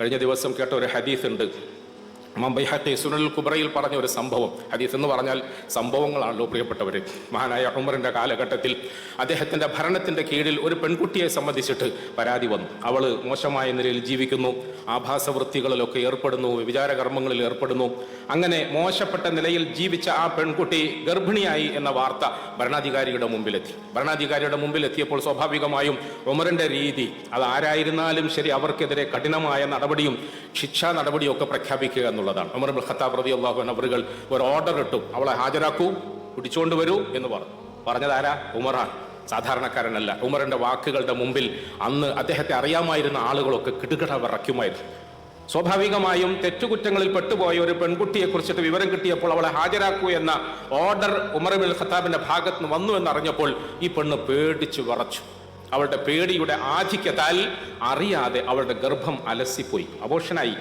കഴിഞ്ഞ ദിവസം കേട്ട ഒരു ഹദീസ് ഉണ്ട് മമ്പൈഹത്തെ സുനൽ കുബ്രയിൽ പറഞ്ഞ ഒരു സംഭവം. ഹദീസ് എന്ന് പറഞ്ഞാൽ സംഭവങ്ങളാണല്ലോ പ്രിയപ്പെട്ടവർ മഹാനായ ഉമറിന്റെ കാലഘട്ടത്തിൽ അദ്ദേഹത്തിന്റെ ഭരണത്തിന്റെ കീഴിൽ ഒരു പെൺകുട്ടിയെ സംബന്ധിച്ചിട്ട് പരാതി വന്നു. അവൾ മോശമായ നിലയിൽ ജീവിക്കുന്നു. ആഭാസവൃത്തികളിലൊക്കെ ഏർപ്പെടുന്നു. വിചാരകർമ്മങ്ങളിൽ ഏർപ്പെടുന്നു. അങ്ങനെ മോശപ്പെട്ട നിലയിൽ ജീവിച്ച ആ പെൺകുട്ടി ഗർഭിണിയായി എന്ന വാർത്ത ഭരണാധികാരിയുടെ മുമ്പിലെത്തി. ഭരണാധികാരിയുടെ മുമ്പിലെത്തിയപ്പോൾ സ്വാഭാവികമായും ഉമറിന്റെ രീതി അത് ആരായിരുന്നാലും ശരി അവർക്കെതിരെ കഠിനമായ നടപടിയും ശിക്ഷാ നടപടിയും ഒക്കെ പ്രഖ്യാപിക്കുക എന്നുള്ളതാണ് ഉമർ ബിൻ ഖത്താബ് റതി അള്ളാഹു അവറുകൾ ഒരു ഓർഡർ ഇട്ടു. അവളെ ഹാജരാക്കൂ പിടിച്ചുകൊണ്ട് വരൂ എന്ന് പറഞ്ഞു. പറഞ്ഞതാരാ ഉമറാൻ സാധാരണക്കാരനല്ല. ഉമറിന്റെ വാക്കുകളുടെ മുമ്പിൽ അന്ന് അദ്ദേഹത്തെ അറിയാമായിരുന്ന ആളുകളൊക്കെ കിടുകിട വിറയ്ക്കുമായിരുന്നു സ്വാഭാവികമായും തെറ്റുകുറ്റങ്ങളിൽ പെട്ടുപോയ ഒരു പെൺകുട്ടിയെ കുറിച്ചിട്ട് വിവരം കിട്ടിയപ്പോൾ അവളെ ഹാജരാക്കൂ എന്ന ഓർഡർ ഉമർ ബിൻ ഖത്താബിന്റെ ഭാഗത്ത് നിന്ന് വന്നു എന്നറിഞ്ഞപ്പോൾ ഈ പെണ്ണ് പേടിച്ചു വിറച്ചു. അവളുടെ പേടിയുടെ ആധിക്യത്താൽ അറിയാതെ അവളുടെ ഗർഭം അലസിപ്പോയി. അബോഷനായി.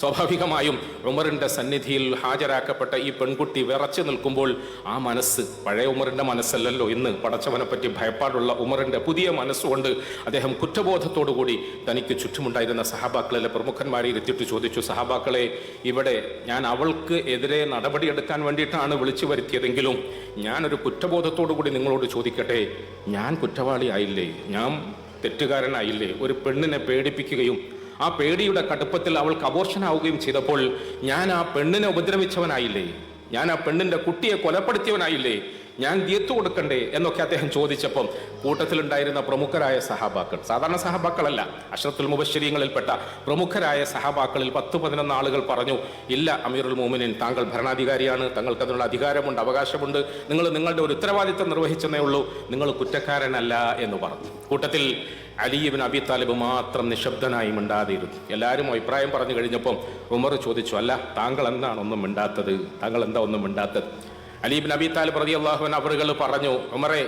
സ്വാഭാവികമായും ഉമറിന്റെ സന്നിധിയിൽ ഹാജരാക്കപ്പെട്ട ഈ പെൺകുട്ടി വിറച്ചു നിൽക്കുമ്പോൾ ആ മനസ്സ് പഴയ ഉമറിന്റെ മനസ്സല്ലല്ലോ ഇന്ന് പടച്ചവനെപ്പറ്റി ഭയപ്പാടുള്ള ഉമറിന്റെ പുതിയ മനസ്സുകൊണ്ട് അദ്ദേഹം കുറ്റബോധത്തോടുകൂടി തനിക്ക് ചുറ്റുമുണ്ടായിരുന്ന സഹാബാക്കളിലെ പ്രമുഖന്മാരെ ഇരുത്തിട്ട് ചോദിച്ചു സഹാബാക്കളെ ഇവിടെ ഞാൻ അവൾക്ക് എതിരെ നടപടിയെടുക്കാൻ വേണ്ടിയിട്ടാണ് വിളിച്ചു വരുത്തിയതെങ്കിലും ഞാനൊരു കൂടി നിങ്ങളോട് ചോദിക്കട്ടെ? ഞാൻ കുറ്റവാളിയായില്ലേ ഞാൻ തെറ്റുകാരനായില്ലേ? ഒരു പെണ്ണിനെ പേടിപ്പിക്കുകയും ആ പേടിയുടെ കടുപ്പത്തിൽ അവൾക്ക് അബോർഷനാവുകയും ചെയ്തപ്പോൾ ഞാൻ ആ പെണ്ണിനെ ഉപദ്രവിച്ചവനായില്ലേ? ഞാൻ ആ പെണ്ണിന്റെ കുട്ടിയെ കൊലപ്പെടുത്തിയവനായില്ലേ? ഞാൻ ദിയത്ത് കൊടുക്കണ്ടേ? എന്നൊക്കെ അദ്ദേഹം ചോദിച്ചപ്പം കൂട്ടത്തിലുണ്ടായിരുന്ന പ്രമുഖരായ സഹാബാക്കൾ സാധാരണ സഹാബാക്കളല്ല അഷ്റത്തുൽ മുബശ്ശരീങ്ങളിൽപ്പെട്ട പ്രമുഖരായ സഹാബാക്കളിൽ പത്ത് പതിനൊന്ന് ആളുകൾ പറഞ്ഞു ഇല്ല അമീറുൽ മോമിനിൻ താങ്കൾ ഭരണാധികാരിയാണ് താങ്കൾക്ക് അതിനുള്ള അധികാരമുണ്ട് അവകാശമുണ്ട് നിങ്ങൾ നിങ്ങളുടെ ഒരു ഉത്തരവാദിത്തം നിർവഹിച്ചെന്നേ ഉള്ളൂ നിങ്ങൾ കുറ്റക്കാരനല്ല എന്ന് പറഞ്ഞു. കൂട്ടത്തിൽ അലിബിൻ അബി താലിബ് മാത്രം നിശബ്ദനായി മിണ്ടാതിരുന്നു. എല്ലാവരും അഭിപ്രായം പറഞ്ഞു കഴിഞ്ഞപ്പം ഉമർ ചോദിച്ചു അല്ല താങ്കൾ എന്താണ് ഒന്നും മിണ്ടാത്തത്? താങ്കൾ എന്താ ഒന്നും മിണ്ടാത്തത്? അലീബിൻ അബി താലിബ് റതി അള്ളാഹുൻ അവറുകൾ പറഞ്ഞു ഉമറെ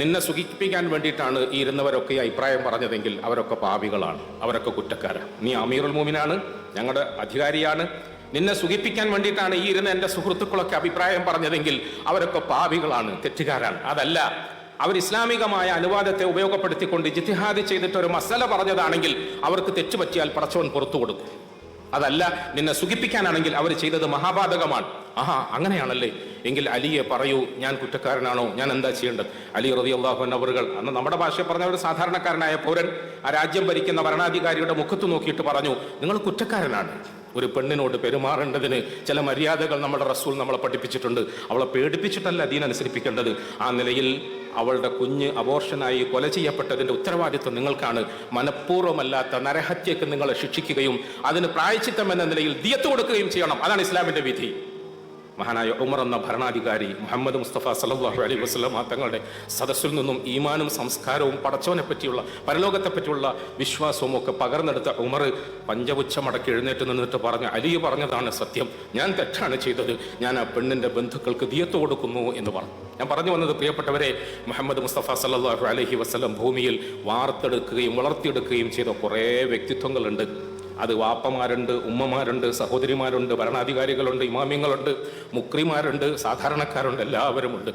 നിന്നെ സുഖിപ്പിക്കാൻ വേണ്ടിയിട്ടാണ് ഈ ഇരുന്നവരൊക്കെ അഭിപ്രായം പറഞ്ഞതെങ്കിൽ അവരൊക്കെ പാവികളാണ്. അവരൊക്കെ കുറ്റക്കാരാണ് നീ അമീറുൽ മൂമിനാണ് ഞങ്ങളുടെ അധികാരിയാണ്. നിന്നെ സുഖിപ്പിക്കാൻ വേണ്ടിയിട്ടാണ് ഈ ഇരുന്ന എന്റെ സുഹൃത്തുക്കളൊക്കെ അഭിപ്രായം പറഞ്ഞതെങ്കിൽ അവരൊക്കെ പാവികളാണ് തെറ്റുകാരാണ്. അതല്ല അവർ ഇസ്ലാമികമായ അനുവാദത്തെ ഉപയോഗപ്പെടുത്തിക്കൊണ്ട് ജിത്തിഹാദ് ചെയ്തിട്ട് ഒരു മസല പറഞ്ഞതാണെങ്കിൽ അവർക്ക് തെറ്റുപറ്റിയാൽ പടച്ചവൻ പുറത്തു കൊടുക്കും. അതല്ല നിന്നെ സുഖിപ്പിക്കാനാണെങ്കിൽ അവർ ചെയ്തത് മഹാപാതകമാണ് ആഹാ അങ്ങനെയാണല്ലേ. എങ്കിൽ അലിയെ പറയൂ ഞാൻ കുറ്റക്കാരനാണോ? ഞാൻ എന്താ ചെയ്യേണ്ടത്? അലി റതി അള്ളാഹുൻ അവറുകൾ അന്ന് നമ്മുടെ ഭാഷ പറഞ്ഞ ഒരു സാധാരണക്കാരനായ പൗരൻ ആ രാജ്യം ഭരിക്കുന്ന ഭരണാധികാരിയുടെ മുഖത്ത് നോക്കിയിട്ട് പറഞ്ഞു നിങ്ങൾ കുറ്റക്കാരനാണ്. ഒരു പെണ്ണിനോട് പെരുമാറേണ്ടതിന് ചില മര്യാദകൾ നമ്മുടെ റസൂൽ നമ്മളെ പഠിപ്പിച്ചിട്ടുണ്ട്. അവളെ പേടിപ്പിച്ചിട്ടല്ല ദീനനുസരിപ്പിക്കേണ്ടത് ആ നിലയിൽ അവളുടെ കുഞ്ഞ് അബോർഷനായി കൊല ചെയ്യപ്പെട്ടതിന്റെ ഉത്തരവാദിത്വം നിങ്ങൾക്കാണ്. മനഃപൂർവമല്ലാത്ത നരഹത്യക്ക് നിങ്ങളെ ശിക്ഷിക്കുകയും അതിന് പ്രായച്ചിത്തം എന്ന നിലയിൽ ദിയത്ത് കൊടുക്കുകയും ചെയ്യണം. അതാണ് ഇസ്ലാമിന്റെ വിധി. മഹാനായ ഉമർ എന്ന ഭരണാധികാരി മുഹമ്മദ് മുസ്തഫ സല്ലാഹു അലൈഹി വസ്ലം തങ്ങളുടെ സദസ്സിൽ നിന്നും ഈമാനും സംസ്കാരവും പടച്ചവനെ പറ്റിയുള്ള പരലോകത്തെ പറ്റിയുള്ള വിശ്വാസവും ഒക്കെ പകർന്നെടുത്ത ഉമർ പഞ്ചപുച്ഛമടക്കി എഴുന്നേറ്റ് നിന്നിട്ട് പറഞ്ഞ അലി പറഞ്ഞതാണ് സത്യം. ഞാൻ തെറ്റാണ് ചെയ്തത്. ഞാൻ ആ പെണ്ണിന്റെ ബന്ധുക്കൾക്ക് ദിയത്ത് കൊടുക്കുന്നു എന്ന് പറഞ്ഞു. ഞാൻ പറഞ്ഞു വന്നത് പ്രിയപ്പെട്ടവരെ മുഹമ്മദ് മുസ്തഫ സല്ലാഹു അലഹി വസ്ലം ഭൂമിയിൽ വാർത്തെടുക്കുകയും വളർത്തിയെടുക്കുകയും ചെയ്ത കുറേ വ്യക്തിത്വങ്ങളുണ്ട്. അത് വാപ്പമാരുണ്ട് ഉമ്മമാരുണ്ട് സഹോദരിമാരുണ്ട് ഭരണാധികാരികളുണ്ട് ഇമാമ്യങ്ങളുണ്ട് മുക്രിമാരുണ്ട് സാധാരണക്കാരുണ്ട് എല്ലാവരുമുണ്ട്.